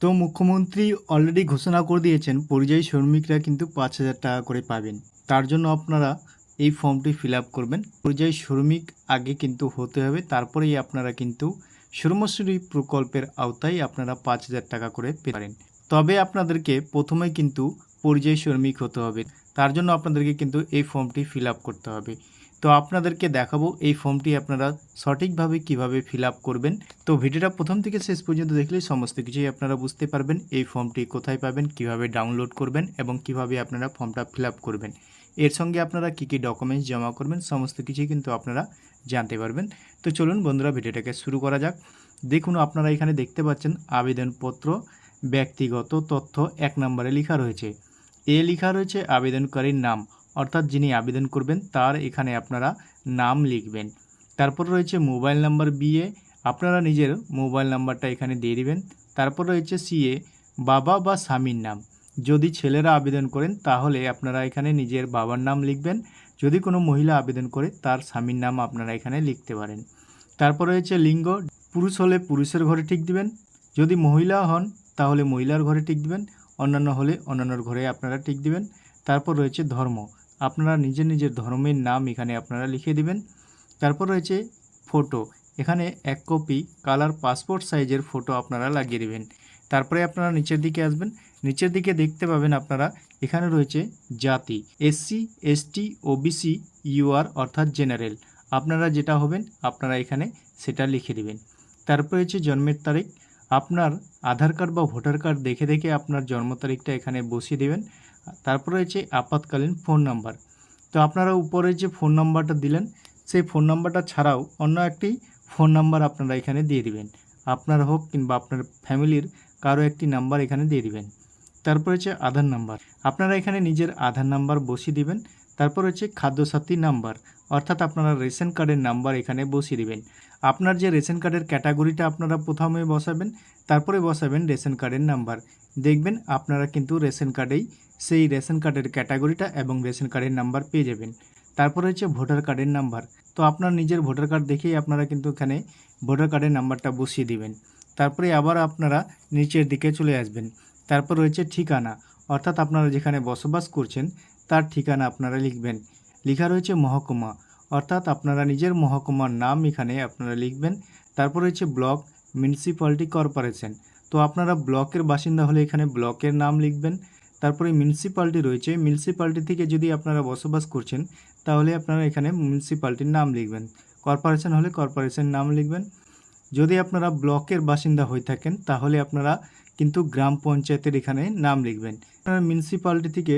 তো মুখ্যমন্ত্রী অলরেডি ঘোষণা করে দিয়েছেন পরিযায়ী শ্রমিকরা কিন্তু পাঁচ হাজার টাকা করে পাবেন। তার জন্য আপনারা এই ফর্মটি ফিল করবেন। পরিযায়ী শ্রমিক আগে কিন্তু হতে হবে, তারপরেই আপনারা কিন্তু শ্রমশ্রী প্রকল্পের আওতায় আপনারা পাঁচ হাজার টাকা করে পেতে পারেন। তবে আপনাদেরকে প্রথমে কিন্তু পরিযায়ী শ্রমিক হতে হবে। তার জন্য আপনাদেরকে কিন্তু এই ফর্মটি ফিল করতে হবে। তো আপনাদেরকে দেখাবো এই ফর্মটি আপনারা সঠিকভাবে কীভাবে ফিল করবেন। তো ভিডিওটা প্রথম থেকে শেষ পর্যন্ত দেখলেই সমস্ত কিছুই আপনারা বুঝতে পারবেন, এই ফর্মটি কোথায় পাবেন, কীভাবে ডাউনলোড করবেন এবং কীভাবে আপনারা ফর্মটা ফিল করবেন। এর সঙ্গে আপনারা কী কী ডকুমেন্টস জমা করবেন সমস্ত কিছুই কিন্তু আপনারা জানতে পারবেন। তো চলুন বন্ধুরা ভিডিওটাকে শুরু করা যাক। দেখুন, আপনারা এখানে দেখতে পাচ্ছেন আবেদনপত্র, ব্যক্তিগত তথ্য এক নম্বরে লেখা রয়েছে। এ লেখা রয়েছে আবেদনকারীর নাম। অর্থাৎ যিনি আবেদন করবেন, তার এখানে আপনারা নাম লিখবেন। তারপর রয়েছে মোবাইল নাম্বার বিএ আপনারা নিজের মোবাইল নাম্বারটা এখানে দিয়ে দিবেন। তারপর রয়েছে সিএ বাবা বা স্বামীর নাম। যদি ছেলেরা আবেদন করেন, তাহলে আপনারা এখানে নিজের বাবার নাম লিখবেন। যদি কোনো মহিলা আবেদন করে, তার স্বামীর নাম আপনারা এখানে লিখতে পারেন। তারপর রয়েছে লিঙ্গ, পুরুষ হলে পুরুষের ঘরে ঠিক দিবেন। যদি মহিলা হন, তাহলে মহিলার ঘরে টিক দিবেন। অন্যান্য হলে অন্যান্যর ঘরে আপনারা টিক দিবেন। তারপর রয়েছে ধর্ম। আপনারা নিজের নিজের ধর্মের নাম এখানে আপনারা লিখে দিবেন। তারপর রয়েছে ফটো এখানে এক কপি কালার পাসপোর্ট সাইজের ফটো আপনারা লাগিয়ে দেবেন। তারপরে আপনারা নিচের দিকে আসবেন। নিচের দিকে দেখতে পাবেন আপনারা এখানে রয়েছে জাতি। এসসি এসটি ওবিসি ইউআর অর্থাৎ জেনারেল আপনারা যেটা হবেন, আপনারা এখানে সেটা লিখে দেবেন। তারপরে হচ্ছে জন্মের তারিখ। আপনার আধার কার্ড বা ভোটার কার্ড দেখে দেখে আপনার জন্ম তারিখটা এখানে বসিয়ে দেবেন। তারপরে রয়েছে আপাতকালীন ফোন নাম্বার তো আপনারা উপরে যে ফোন নাম্বারটা দিলেন, সেই ফোন নাম্বারটা ছাড়াও অন্য একটি ফোন নাম্বার আপনারা এখানে দিয়ে দিবেন। আপনার হোক কিংবা আপনার ফ্যামিলির কারও একটি নাম্বার এখানে দিয়ে দিবেন। তারপরে হচ্ছে আধার নাম্বার আপনারা এখানে নিজের আধার নাম্বার বসিয়ে দিবেন। তারপর হচ্ছে খাদ্যসাথী নাম্বার, অর্থাৎ আপনারা রেশন কার্ডের নাম্বার এখানে বসিয়ে দিবেন। আপনার যে রেশন কার্ডের ক্যাটাগরিটা আপনারা প্রথমে বসাবেন, তারপরে বসাবেন রেশন কার্ডের নাম্বার। দেখবেন আপনারা কিন্তু রেশন কার্ডেই সেই রেশন কার্ডের ক্যাটাগরিটা এবং রেশন কার্ডের নাম্বার পেয়ে যাবেন। তারপরে হচ্ছে ভোটার কার্ডের নাম্বার। তো আপনার নিজের ভোটার কার্ড দেখেই আপনারা কিন্তু এখানে ভোটার কার্ডের নাম্বারটা বসিয়ে দিবেন। তারপরে আবার আপনারা নিচের দিকে চলে আসবেন। তারপর রয়েছে ঠিকানা, অর্থাৎ আপনারা যেখানে বসবাস করছেন তার ঠিকানা আপনারা লিখবেন। লেখা রয়েছে মহকুমা। অর্থাৎ আপনারা নিজের মহকুমার নাম এখানে আপনারা লিখবেন। তারপর রয়েছে ব্লক, মিউনিসিপ্যালিটি কর্পোরেশন। তো আপনারা ব্লকের বাসিন্দা হলে এখানে ব্লকের নাম লিখবেন। তারপরে মিউনিসিপ্যালিটি রয়েছে। মিউনিসিপ্যালিটি থেকে যদি আপনারা বসবাস করছেন, তাহলে আপনারা এখানে মিউনিসিপ্যালিটির নাম লিখবেন। কর্পোরেশন হলে কর্পোরেশন নাম লিখবেন। যদি আপনারা ব্লকের বাসিন্দা হয়ে থাকেন, তাহলে আপনারা কিন্তু গ্রাম পঞ্চায়েতের এখানে নাম লিখবেন। আপনারা মিউনিসিপ্যালিটি থেকে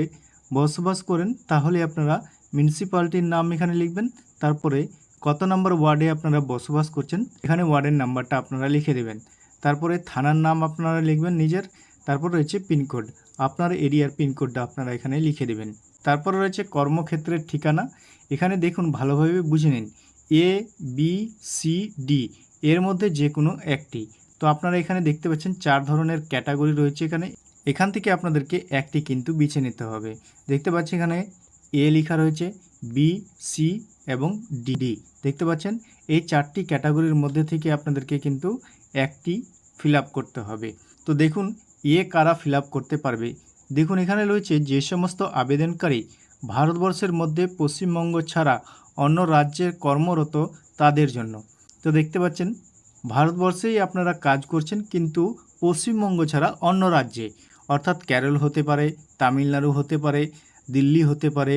বসবাস করেন, তাহলে আপনারা মিউনিসিপ্যালিটির নাম এখানে লিখবেন, তারপরে কত নম্বর ওয়ার্ডে আপনারা বসবাস করছেন, এখানে ওয়ার্ডের নাম্বারটা আপনারা লিখে দেবেন। তারপরে থানার নাম আপনারা লিখবেন নিজের, তারপর রয়েছে পিনকোড, আপনার এরিয়ার পিনকোডটা আপনারা এখানে লিখে দেবেন। তারপর রয়েছে কর্মক্ষেত্রের ঠিকানা, এখানে দেখুন ভালোভাবে বুঝে নিন এ বি সি ডি এর মধ্যে যে কোনো একটি। তো আপনারা এখানে দেখতে পাচ্ছেন চার ধরনের ক্যাটাগরি রয়েছে এখানে এখান থেকে আপনাদেরকে একটি কিন্তু বেছে নিতে হবে। দেখতে পাচ্ছি এখানে এ লেখা রয়েছে বি সি এবং ডিডি দেখতে পাচ্ছেন, এই চারটি ক্যাটাগরির মধ্যে থেকে আপনাদেরকে কিন্তু একটি ফিল করতে হবে। তো দেখুন, এ কারা ফিল করতে পারবে? দেখুন, এখানে রয়েছে যে সমস্ত আবেদনকারী ভারতবর্ষের মধ্যে পশ্চিমবঙ্গ ছাড়া অন্য রাজ্যে কর্মরত তাদের জন্য। তো দেখতে পাচ্ছেন, ভারতবর্ষেই আপনারা কাজ করছেন কিন্তু পশ্চিমবঙ্গ ছাড়া অন্য রাজ্যে। অর্থাৎ কেরল হতে পারে, তামিলনাড়ু হতে পারে, দিল্লি হতে পারে,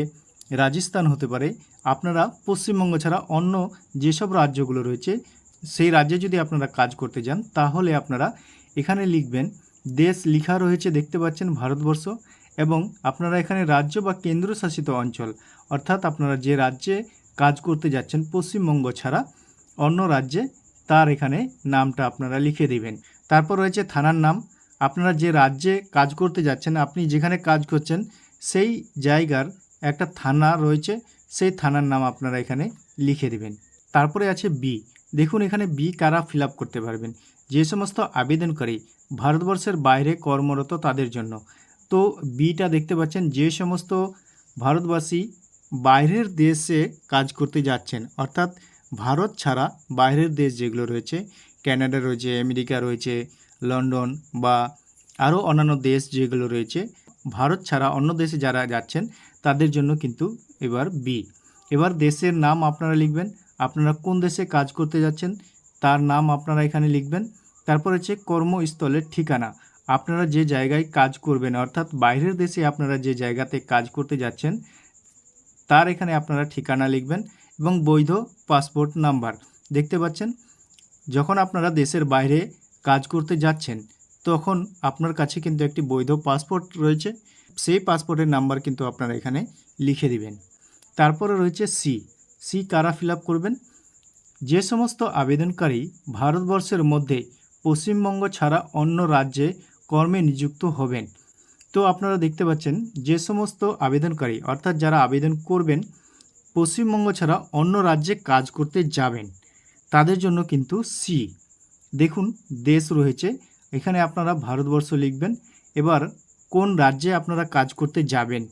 রাজস্থান হতে পারে। আপনারা পশ্চিমবঙ্গ ছাড়া অন্য যেসব রাজ্যগুলো রয়েছে, সেই রাজ্যে যদি আপনারা কাজ করতে যান, তাহলে আপনারা এখানে লিখবেন, দেশ লেখা রয়েছে দেখতে পাচ্ছেন ভারতবর্ষ, এবং আপনারা এখানে রাজ্য বা কেন্দ্রশাসিত অঞ্চল, অর্থাৎ আপনারা যে রাজ্যে কাজ করতে যাচ্ছেন পশ্চিমবঙ্গ ছাড়া অন্য রাজ্যে, তার এখানে নামটা আপনারা লিখে দিবেন। তারপর রয়েছে থানার নাম আপনারা যে রাজ্যে কাজ করতে যাচ্ছেন, আপনি যেখানে কাজ করছেন, সেই জায়গার একটা থানা রয়েছে, সেই থানার নাম আপনারা এখানে লিখে দেবেন। তারপরে আছে বি দেখুন এখানে বি কারা ফিল করতে পারবেন। যে সমস্ত আবেদনকারী ভারতবর্ষের বাইরে কর্মরত তাদের জন্য। তো বিটা দেখতে পাচ্ছেন, যে সমস্ত ভারতবাসী বাইরের দেশে কাজ করতে যাচ্ছেন, অর্থাৎ ভারত ছাড়া বাইরের দেশ যেগুলো রয়েছে, ক্যানাডা রয়েছে, আমেরিকা রয়েছে লন্ডন বা আরও অন্যান্য দেশ যেগুলো রয়েছে, ভারত ছাড়া অন্য দেশে যারা যাচ্ছেন, তাদের জন্য কিন্তু এবার বি এবার দেশের নাম আপনারা লিখবেন, আপনারা কোন দেশে কাজ করতে যাচ্ছেন, তার নাম আপনারা এখানে লিখবেন, তারপর হচ্ছে কর্মস্থলের ঠিকানা। আপনারা যে জায়গায় কাজ করবেন, অর্থাৎ বাইরের দেশে আপনারা যে জায়গাতে কাজ করতে যাচ্ছেন, তার এখানে আপনারা ঠিকানা লিখবেন এবং বৈধ পাসপোর্ট নাম্বার। দেখতে পাচ্ছেন, যখন আপনারা দেশের বাইরে কাজ করতে যাচ্ছেন, তখন আপনার কাছে কিন্তু একটি বৈধ পাসপোর্ট রয়েছে। সেই পাসপোর্টের নাম্বার কিন্তু আপনারা এখানে লিখে দিবেন। তারপরে রয়েছে সি সি কারা ফিল করবেন? যে সমস্ত আবেদনকারী ভারতবর্ষের মধ্যে পশ্চিমবঙ্গ ছাড়া অন্য রাজ্যে কর্মে নিযুক্ত হবেন। তো আপনারা দেখতে পাচ্ছেন, যে সমস্ত আবেদনকারী, অর্থাৎ যারা আবেদন করবেন, পশ্চিমবঙ্গ ছাড়া অন্য রাজ্যে কাজ করতে যাবেন, তাদের জন্য কিন্তু সি দেখুন, দেশ রয়েছে। এখানে আপনারা ভারতবর্ষ লিখবেন। এবার কোন রাজ্যে আপনারা কাজ করতে যাবেন?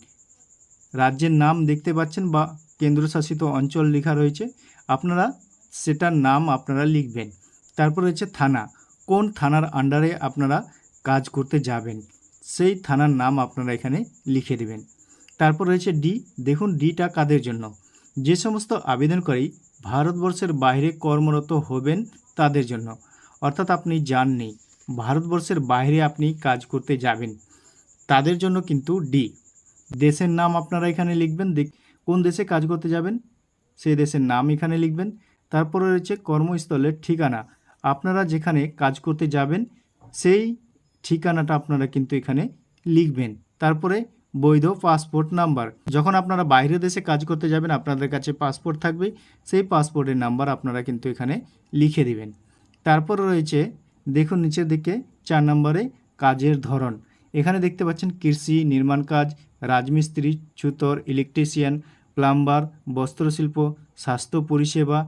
রাজ্যের নাম দেখতে পাচ্ছেন বা কেন্দ্রশাসিত অঞ্চল লেখা রয়েছে। আপনারা সেটার নাম আপনারা লিখবেন। তারপর রয়েছে থানা। কোন থানার আন্ডারে আপনারা কাজ করতে যাবেন? সেই থানার নাম আপনারা এখানে লিখে দেবেন। তারপর রয়েছে ডি। দেখুন, ডিটা কাদের জন্য? যে সমস্ত আবেদনকারী ভারতবর্ষের বাইরে কর্মরত হবেন তাদের জন্য। অর্থাৎ আপনি যাননি ভারতবর্ষের বাইরে আপনি কাজ করতে যাবেন। তাদের জন্য কিন্তু ডি। দেশের নাম আপনারা এখানে লিখবেন কোন দেশে কাজ করতে যাবেন? সেই দেশের নাম এখানে লিখবেন। তারপরে রয়েছে কর্মস্থলের ঠিকানা। আপনারা যেখানে কাজ করতে যাবেন, সেই ঠিকানাটা আপনারা কিন্তু এখানে লিখবেন। তারপরে বৈধ পাসপোর্ট নাম্বার। যখন আপনারা বাইরের দেশে কাজ করতে যাবেন, আপনাদের কাছে পাসপোর্ট থাকবে। সেই পাসপোর্টের নাম্বার আপনারা কিন্তু এখানে লিখে দিবেন। তারপরে রয়েছে, দেখুন নিচের দিকে চার নম্বরে কাজের ধরন। এখানে দেখতে পাচ্ছেন কৃষি, নির্মাণ কাজ, রাজমিস্ত্রি, ছুতর ইলেকট্রিশিয়ান প্লাম্বার বস্ত্রশিল্প, স্বাস্থ্য পরিষেবা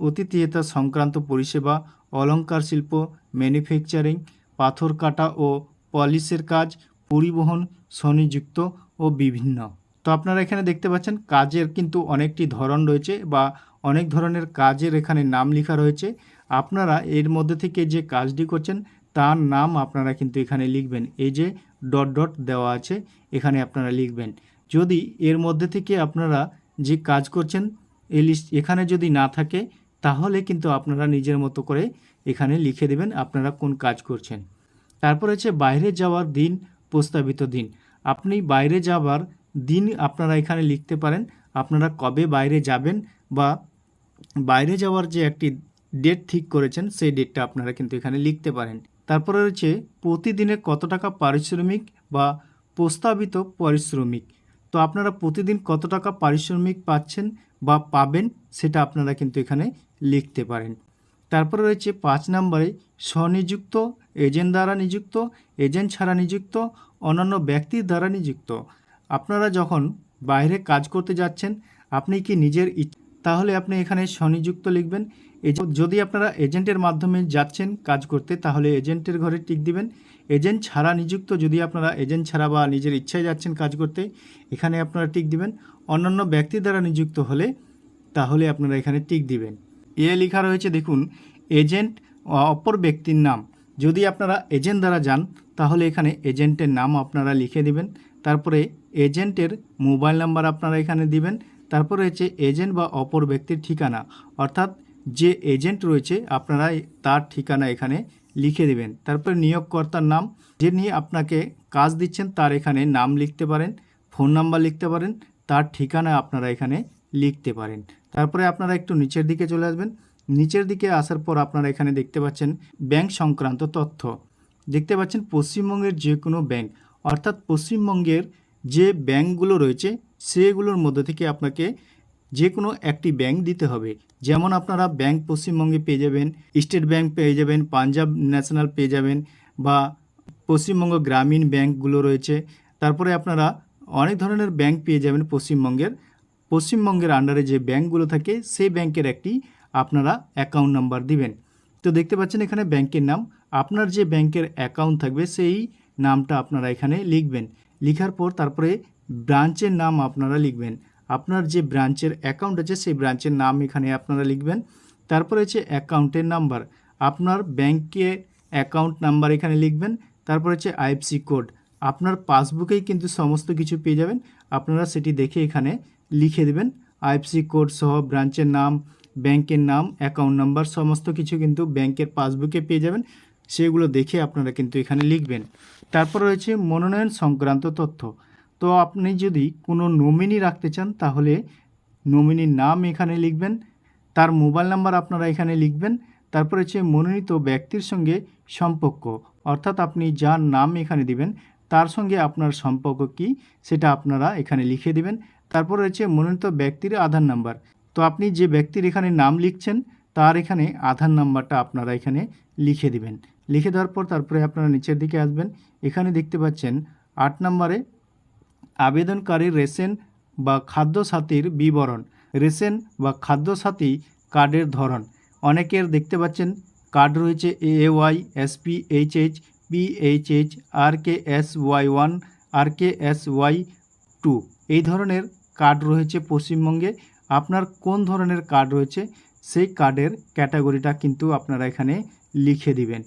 অতিথিয়তা সংক্রান্ত পরিষেবা, অলংকার শিল্প ম্যানুফ্যাকচারিং পাথর কাটা ও পলিশের কাজ, পরিবহন স্বনিযুক্ত ও বিভিন্ন। তো আপনারা এখানে দেখতে পাচ্ছেন কাজের কিন্তু অনেকটি ধরন রয়েছে বা অনেক ধরনের কাজের এখানে নাম লেখা রয়েছে। আপনারা এর মধ্যে থেকে যে কাজটি করছেন, তার নাম আপনারা কিন্তু এখানে লিখবেন। এই যে ডট ডট দেওয়া আছে, এখানে আপনারা লিখবেন। যদি এর মধ্যে থেকে আপনারা যে কাজ করছেন এই লিস্ট এখানে যদি না থাকে, তাহলে কিন্তু আপনারা নিজের মতো করে এখানে লিখে দেবেন আপনারা কোন কাজ করছেন। তারপর হচ্ছে বাইরে যাওয়ার দিন, প্রস্তাবিত দিন। আপনি বাইরে যাওয়ার দিন আপনারা এখানে লিখতে পারেন। আপনারা কবে বাইরে যাবেন বা বাইরে যাওয়ার যে একটি ডেট ঠিক করেছেন, সেই ডেটটা আপনারা কিন্তু এখানে লিখতে পারেন। তারপরে রয়েছে প্রতিদিনে কত টাকা পারিশ্রমিক বা প্রস্তাবিত পারিশ্রমিক? তো আপনারা প্রতিদিন কত টাকা পারিশ্রমিক পাচ্ছেন বা পাবেন, সেটা আপনারা কিন্তু এখানে লিখতে পারেন। তারপরে রয়েছে, পাঁচ নম্বরে, স্বনিযুক্ত, এজেন্ট দ্বারা নিযুক্ত, এজেন্ট ছাড়া নিযুক্ত, অন্যান্য ব্যক্তির দ্বারা নিযুক্ত। আপনারা যখন বাইরে কাজ করতে যাচ্ছেন, আপনি কি নিজের তাহলে আপনি এখানে স্বনিযুক্ত লিখবেন। যদি আপনারা এজেন্টের মাধ্যমে যাচ্ছেন কাজ করতে, তাহলে এজেন্টের ঘরে টিক দিবেন। এজেন্ট ছাড়া নিযুক্ত যদি আপনারা এজেন্ট ছাড়া বা নিজের ইচ্ছায় যাচ্ছেন কাজ করতে, এখানে আপনারা টিক দিবেন। অন্যান্য ব্যক্তির দ্বারা নিযুক্ত হলে, তাহলে আপনারা এখানে টিক দিবেন। এ লেখা রয়েছে, দেখুন, এজেন্ট অপর ব্যক্তির নাম। যদি আপনারা এজেন্ট দ্বারা যান, তাহলে এখানে এজেন্টের নাম আপনারা লিখে দিবেন। তারপরে এজেন্টের মোবাইল নাম্বার আপনারা এখানে দিবেন। তারপরে রয়েছে এজেন্ট বা অপর ব্যক্তির ঠিকানা, অর্থাৎ যে এজেন্ট রয়েছে আপনারা তার ঠিকানা এখানে লিখে দেবেন। তারপরে নিয়োগকর্তার নাম, যে নিয়ে আপনাকে কাজ দিচ্ছেন তার এখানে নাম লিখতে পারেন, ফোন নাম্বার লিখতে পারেন, তার ঠিকানা আপনারা এখানে লিখতে পারেন। তারপরে আপনারা একটু নিচের দিকে চলে আসবেন। নিচের দিকে আসার পর আপনারা এখানে দেখতে পাচ্ছেন ব্যাংক সংক্রান্ত তথ্য। দেখতে পাচ্ছেন পশ্চিমবঙ্গের যে কোনো ব্যাংক, অর্থাৎ পশ্চিমবঙ্গের যে ব্যাংকগুলো রয়েছে সেগুলোর মধ্যে থেকে আপনাকে যে কোনো একটি ব্যাংক দিতে হবে। যেমন আপনারা ব্যাংক পশ্চিমবঙ্গে পেয়ে যাবেন, স্টেট ব্যাংক পেয়ে যাবেন, পাঞ্জাব ন্যাশনাল পেয়ে যাবেন বা পশ্চিমবঙ্গ গ্রামীণ ব্যাংকগুলো রয়েছে। তারপরে আপনারা অনেক ধরনের ব্যাংক পেয়ে যাবেন পশ্চিমবঙ্গের। পশ্চিমবঙ্গের আন্ডারে যে ব্যাংকগুলো থাকে, সেই ব্যাংকের একটি আপনারা অ্যাকাউন্ট নাম্বার দিবেন। তো দেখতে পাচ্ছেন এখানে ব্যাংকের নাম। আপনার যে ব্যাংকের অ্যাকাউন্ট থাকবে, সেই নামটা আপনারা এখানে লিখবেন। লিখার পর তারপরে ব্রাঞ্চের নাম আপনারা লিখবেন। আপনার যে ব্রাঞ্চের অ্যাকাউন্ট আছে, সেই ব্রাঞ্চের নাম এখানে আপনারা লিখবেন। তারপরে হচ্ছে অ্যাকাউন্টের নাম্বার। আপনার ব্যাংকে অ্যাকাউন্ট নাম্বার এখানে লিখবেন। তারপর হচ্ছে আইএফসি কোড আপনার পাসবুকেই কিন্তু সমস্ত কিছু পেয়ে যাবেন। আপনারা সেটি দেখে এখানে লিখে দেবেন। আইএফসি কোড সহ ব্রাঞ্চের নাম, ব্যাংকের নাম অ্যাকাউন্ট নাম্বার সমস্ত কিছু কিন্তু ব্যাংকের পাসবুকে পেয়ে যাবেন। সেগুলো দেখে আপনারা কিন্তু এখানে লিখবেন। তারপর রয়েছে মনোনয়ন সংক্রান্ত তথ্য। তো আপনি যদি কোনো নমিনি রাখতে চান, তাহলে নমিনির নাম এখানে লিখবেন, তার মোবাইল নাম্বার আপনারা এখানে লিখবেন, তারপর হচ্ছে মনোনীত ব্যক্তির সঙ্গে সম্পর্ক। অর্থাৎ আপনি যার নাম এখানে দিবেন, তার সঙ্গে আপনার সম্পর্ক কি, সেটা আপনারা এখানে লিখে দিবেন। তারপর রয়েছে মনোনীত ব্যক্তির আধার নাম্বার তো আপনি যে ব্যক্তির এখানে নাম লিখছেন, তার এখানে আধার নাম্বারটা আপনারা এখানে লিখে দিবেন। লিখে দেওয়ার পর তারপরে আপনারা নিচের দিকে আসবেন। এখানে দেখতে পাচ্ছেন, আট নম্বরে আবেদনকারীর রেশন বা খাদ্যসাথীর বিবরণ, রেশন বা খাদ্যসাথী কার্ডের ধরন। অনেকের দেখতে পাচ্ছেন, কার্ড রয়েছে A A Y, S SP H H PH H R K S Y one, R K S Y two. এই ধরনের কার্ড রয়েছে পশ্চিমবঙ্গে। আপনার কোন ধরনের কার্ড রয়েছে, সেই কার্ডের ক্যাটাগরিটা কিন্তু আপনারা এখানে লিখে দিবেন।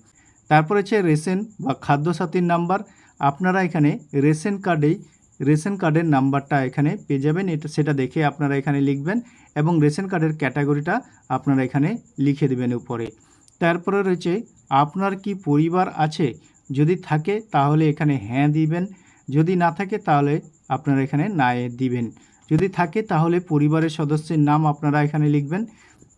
তারপর হচ্ছে রেশন বা খাদ্যসাথীর নাম্বার। আপনারা এখানে রেশন কার্ডেই রেশন কার্ডের নাম্বারটা এখানে পেয়ে যাবেন। এটা, সেটা দেখে আপনারা এখানে লিখবেন এবং রেশন কার্ডের ক্যাটাগরিটা আপনারা এখানে লিখে দেবেন উপরে। তারপরে রয়েছে, আপনার কি পরিবার আছে? যদি থাকে, তাহলে এখানে হ্যাঁ দিবেন। যদি না থাকে, তাহলে আপনারা এখানে না দিবেন। যদি থাকে, তাহলে পরিবারের সদস্যের নাম আপনারা এখানে লিখবেন।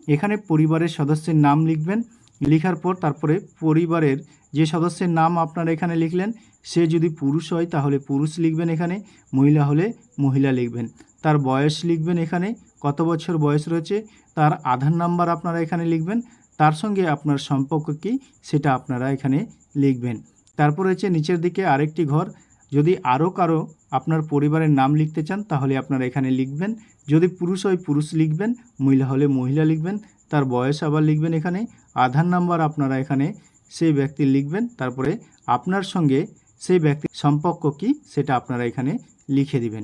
এখানে পরিবারের সদস্যের নাম লিখবেন। লেখার পর তারপরে পরিবারের যে সদস্যের নাম আপনারা এখানে লিখলেন সে যদি পুরুষ হয়, তাহলে পুরুষ লিখবেন এখানে, মহিলা হলে মহিলা লিখবেন। তার বয়স লিখবেন এখানে, কত বছর বয়স রয়েছে, তার আধার নাম্বার আপনারা এখানে লিখবেন, তার সঙ্গে আপনার সম্পর্ক কী, সেটা আপনারা এখানে লিখবেন। তারপর রয়েছে নিচের দিকে আরেকটি ঘর, যদি আরও কারও আপনার পরিবারের নাম লিখতে চান, তাহলে আপনারা এখানে লিখবেন। যদি পুরুষ হয়, পুরুষ লিখবেন, মহিলা হলে মহিলা লিখবেন, তার বয়স আবার লিখবেন এখানে, আধার নাম্বার আপনারা এখানে সেই ব্যক্তির লিখবেন, তারপরে আপনার সঙ্গে সেই ব্যক্তির সম্পর্ক কী সেটা আপনারা এখানে লিখে দিবেন।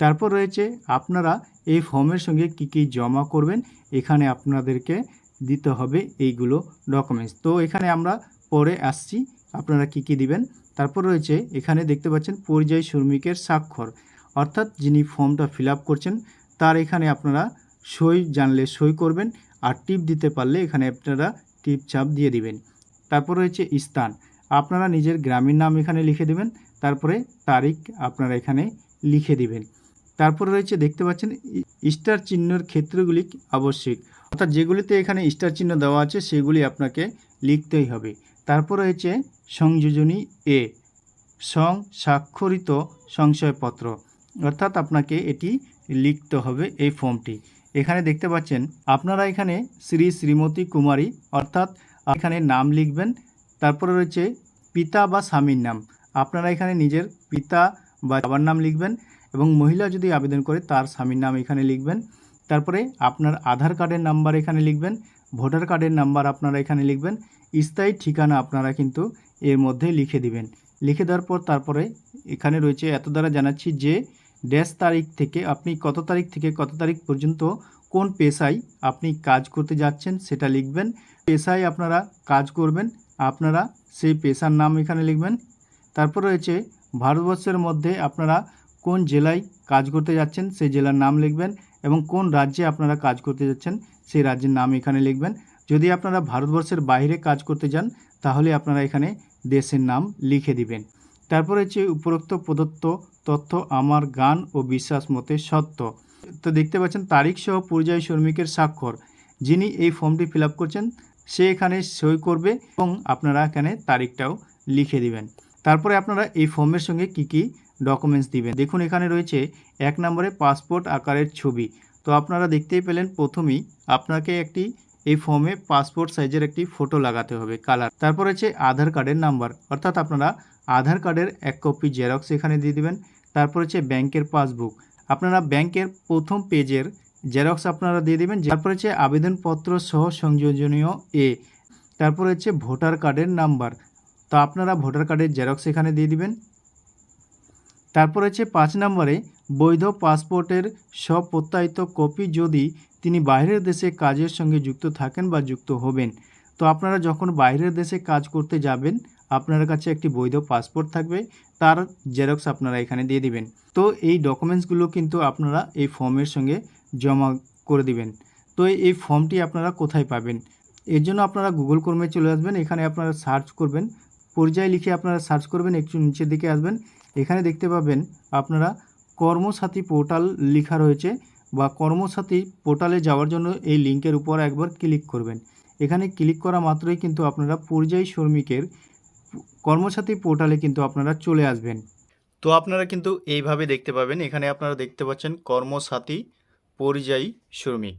তারপর রয়েছে, আপনারা এই ফর্মের সঙ্গে কি কি জমা করবেন, এখানে আপনাদেরকে দিতে হবে এইগুলো ডকুমেন্টস তো এখানে আমরা পরে আসছি, আপনারা কি কি দিবেন। তারপর রয়েছে, এখানে দেখতে পাচ্ছেন পরিযায়ী শ্রমিকের স্বাক্ষর। অর্থাৎ যিনি ফর্মটা ফিল করছেন, তার এখানে আপনারা সই জানলে সই করবেন, আর টিপ দিতে পারলে এখানে আপনারা টিপ চাপ দিয়ে দিবেন। তারপর রয়েছে স্থান। আপনারা নিজের গ্রামের নাম এখানে লিখে দেবেন, তারপরে তারিখ আপনারা এখানে লিখে দিবেন। তারপরে রয়েছে, দেখতে পাচ্ছেন, স্টার চিহ্নের ক্ষেত্রগুলি আবশ্যিক। অর্থাৎ যেগুলিতে এখানে স্টার চিহ্ন দেওয়া আছে, সেগুলি আপনাকে লিখতেই হবে। তারপর রয়েছে, সংযোজনী এ, সং স্বাক্ষরিত সংশয়পত্র। অর্থাৎ আপনাকে এটি লিখতে হবে এই ফর্মটি। এখানে দেখতে পাচ্ছেন, আপনারা এখানে শ্রী শ্রীমতী কুমারী, অর্থাৎ এখানে নাম লিখবেন তারপরে রয়েছে পিতা বা স্বামীর নাম। আপনারা এখানে নিজের পিতা বা বাবার নাম লিখবেন এবং মহিলা যদি আবেদন করে তার স্বামীর নাম এখানে লিখবেন। তারপরে আপনার আধার কার্ডের নাম্বার এখানে লিখবেন, ভোটার কার্ডের নাম্বার আপনারা এখানে লিখবেন, স্থায়ী ঠিকানা আপনারা কিন্তু এর মধ্যে লিখে দিবেন। লিখে দেওয়ার পর তারপরে এখানে রয়েছে এত দ্বারা জানাচ্ছি যে ড্যাশ তারিখ থেকে আপনি কত তারিখ থেকে কত তারিখ পর্যন্ত কোন পেশায় আপনি কাজ করতে যাচ্ছেন সেটা লিখবেন। পেশায় আপনারা কাজ করবেন আপনারা সেই পেশার নাম এখানে লিখবেন। তারপর রয়েছে, ভারতবর্ষের মধ্যে আপনারা কোন জেলায় কাজ করতে যাচ্ছেন সেই জেলার নাম লিখবেন এবং কোন রাজ্যে আপনারা কাজ করতে যাচ্ছেন সেই রাজ্যের নাম এখানে লিখবেন। যদি আপনারা ভারতবর্ষের বাইরে কাজ করতে যান, তাহলে আপনারা এখানে দেশের নাম লিখে দিবেন। তারপর হচ্ছে উপরোক্ত প্রদত্ত তথ্য আমার গান ও বিশ্বাস মতে সত্য। তো দেখতে পাচ্ছেন তারিখ সহ পরিযায়ী শ্রমিকের স্বাক্ষর। যিনি এই ফর্মটি ফিল করছেন সে এখানে সই করবে এবং আপনারা এখানে তারিখটাও লিখে দিবেন। তারপরে আপনারা এই ফর্মের সঙ্গে কি কি ডকুমেন্টস দিবেন। দেখুন, এখানে রয়েছে এক নম্বরে পাসপোর্ট আকারের ছবি। তো আপনারা দেখতেই পেলেন, প্রথমেই আপনাকে একটি, এই ফর্মে পাসপোর্ট সাইজের একটি ফটো লাগাতে হবে কালার তারপর হচ্ছে আধার কার্ডের নাম্বার অর্থাৎ আপনারা আধার কার্ডের এক কপি জেরক্স এখানে দিয়ে দিবেন। তারপর হচ্ছে ব্যাংকের পাসবুক আপনারা ব্যাংকের প্রথম পেজের জেরক্স আপনারা দিয়ে দেবেন তারপর হচ্ছে আবেদনপত্র সহ সংযোজনীয় এ তারপর হচ্ছে ভোটার কার্ডের নাম্বার। তো আপনারা ভোটার কার্ডের জেরক্স এখানে দিয়ে দিবেন। তারপর হচ্ছে পাঁচ নম্বরে বৈধ পাসপোর্টের সব প্রত্যায়িত কপি যদি তিনি বাইরের দেশে কাজের সঙ্গে যুক্ত থাকেন বা যুক্ত হবেন, তো আপনারা যখন বাইরের দেশে কাজ করতে যাবেন, আপনার কাছে একটি বৈধ পাসপোর্ট থাকবে, তার জেরক্স আপনারা এখানে দিয়ে দিবেন। তো এই ডকুমেন্টসগুলো কিন্তু আপনারা এই ফর্মের সঙ্গে জমা করে দিবেন। তো এই ফর্মটি আপনারা কোথায় পাবেন? এর জন্য আপনারা গুগল ক্রমে চলে আসবেন, এখানে আপনারা সার্চ করবেন পরিচয় লিখে আপনারা সার্চ করবেন, একটু নিচের দিকে আসবেন। এখানে দেখতে পাবেন আপনারা কর্মসাথী পোর্টাল লেখা রয়েছে বা কর্মসাথী পোর্টালে যাওয়ার জন্য এই লিঙ্কের উপর একবার ক্লিক করবেন। এখানে ক্লিক করা মাত্রই কিন্তু আপনারা পরিযায়ী শ্রমিকের কর্মসাথী পোর্টালে কিন্তু আপনারা চলে আসবেন। তো আপনারা কিন্তু এইভাবে দেখতে পাবেন, এখানে আপনারা দেখতে পাচ্ছেন কর্মসাথী পরিযায়ী শ্রমিক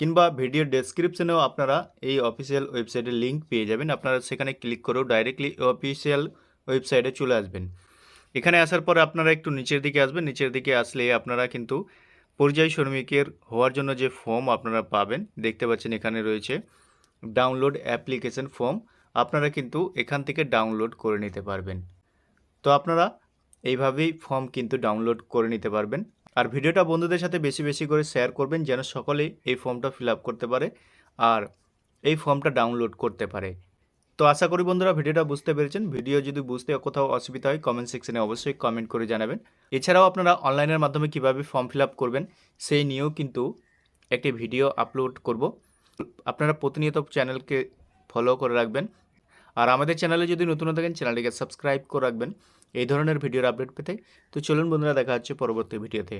কিংবা ভিডিও ডেসক্রিপশনেও আপনারা এই অফিসিয়াল ওয়েবসাইটের লিঙ্ক পেয়ে যাবেন। আপনারা সেখানে ক্লিক করেও ডাইরেক্টলি অফিসিয়াল ওয়েবসাইটে চলে আসবেন। এখানে আসার পরে আপনারা একটু নিচের দিকে আসবেন। নিচের দিকে আসলে আপনারা কিন্তু পরিযায়ী শ্রমিকের হওয়ার জন্য যে ফর্ম আপনারা পাবেন, দেখতে পাচ্ছেন এখানে রয়েছে ডাউনলোড অ্যাপ্লিকেশন ফর্ম আপনারা কিন্তু এখান থেকে ডাউনলোড করে নিতে পারবেন। তো আপনারা এইভাবেই ফর্ম কিন্তু ডাউনলোড করে নিতে পারবেন। আর ভিডিওটা বন্ধুদের সাথে বেশি বেশি করে শেয়ার করবেন যেন সকলেই এই ফর্মটা ফিল করতে পারে আর এই ফর্মটা ডাউনলোড করতে পারে। তো আশা করি বন্ধুরা ভিডিওটা বুঝতে পেরেছেন। ভিডিও যদি বুঝতে কোথাও অসুবিধা হয় কমেন্ট সেকশনে অবশ্যই কমেন্ট করে জানাবেন। এছাড়াও আপনারা অনলাইনের মাধ্যমে কীভাবে ফর্ম ফিল করবেন, সেই নিয়েও কিন্তু একটি ভিডিও আপলোড করব। আপনারা প্রতিনিয়ত চ্যানেলকে ফলো করে রাখবেন। আর আমাদের চ্যানেলে যদি নতুন থাকেন চ্যানেলটিকে সাবস্ক্রাইব করে রাখবেন। এই ধরনের ভিডিওর আপডেট পেতে তো চলুন বন্ধুরা দেখা হচ্ছে পরবর্তী ভিডিওতে।